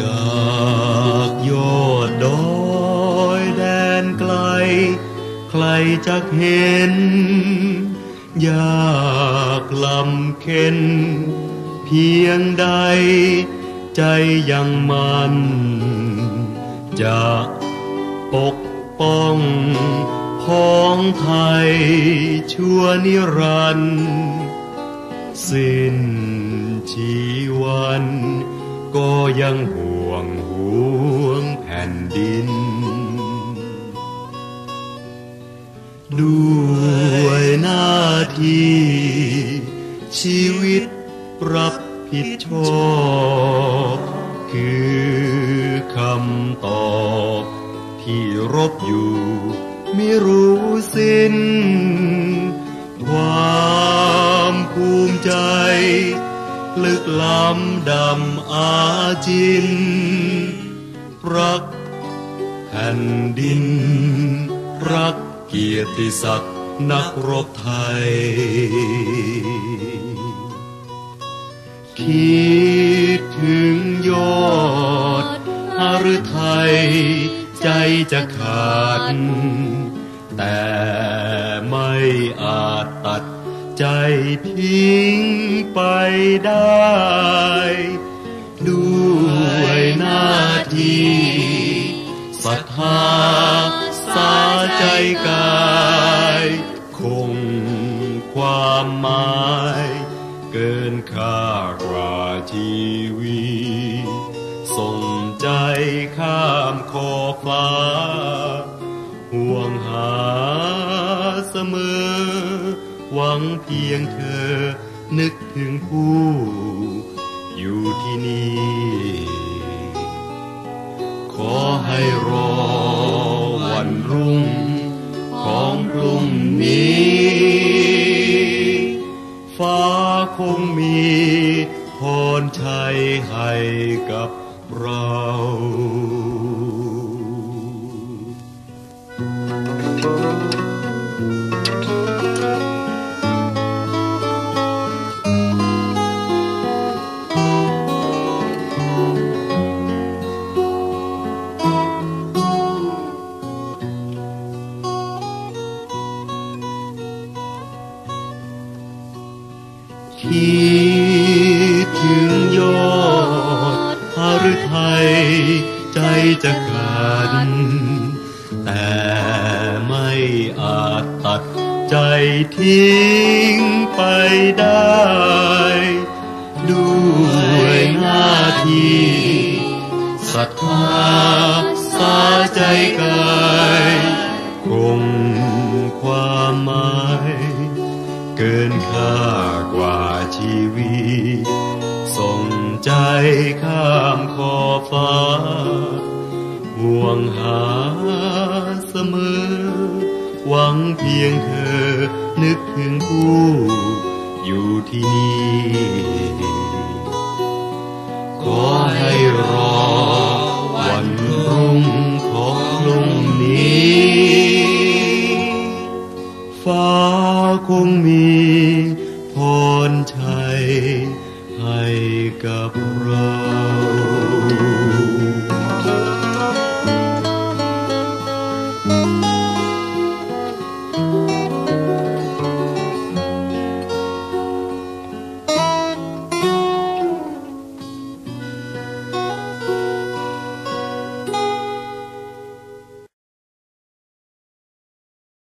จากยอดดอยแดนไกล ใครจะเห็น ยากลำเค็น เพียงใด ใจยังมัน จะปกป้องของไทยชั่วนิรันดร์สิ้นชีวัน ยังห่วงห่วงแผ่นดิน ด้วยหน้าที่ชีวิตรับผิดชอบคือคำตอบที่รบอยู่ไม่รู้สิ้น ลึกล้ำดำอาจิน รักแผ่นดิน รักเกียรติศักดิ์นักรบไทย คิดถึงยอดหฤทัยใจจะขาด แต่ไม่อาจตัด ใจทิ้งไปได้ ด้วยหน้าที่ศรัทธาสาใจกาย คงความหมาย เกินค่ากว่าชีวิตส่งใจข้ามขอบฟ้า ห่วงหาเสมอ หวังเพียงเธอ นึกถึงผู้ อยู่ที่นี่ ขอให้รอวันรุ่ง ของพรุ่งนี้ ฟ้าคงมีพรชัยให้กับเรา คิดถึงยอดหฤทัยใจจะขาดแต่ไม่อาจตัดใจทิ้งไปได้ ด้วยหน้าที่ศรัทธาสาใจกาย คงความหมาย เกินค่ากว่าชีวิต ส่งใจข้ามขอบฟ้า ห่วงหาเสมอ หวังเพียงเธอนึกถึงผู้อยู่ที่นี่ ขอให้รอ hay cabrón.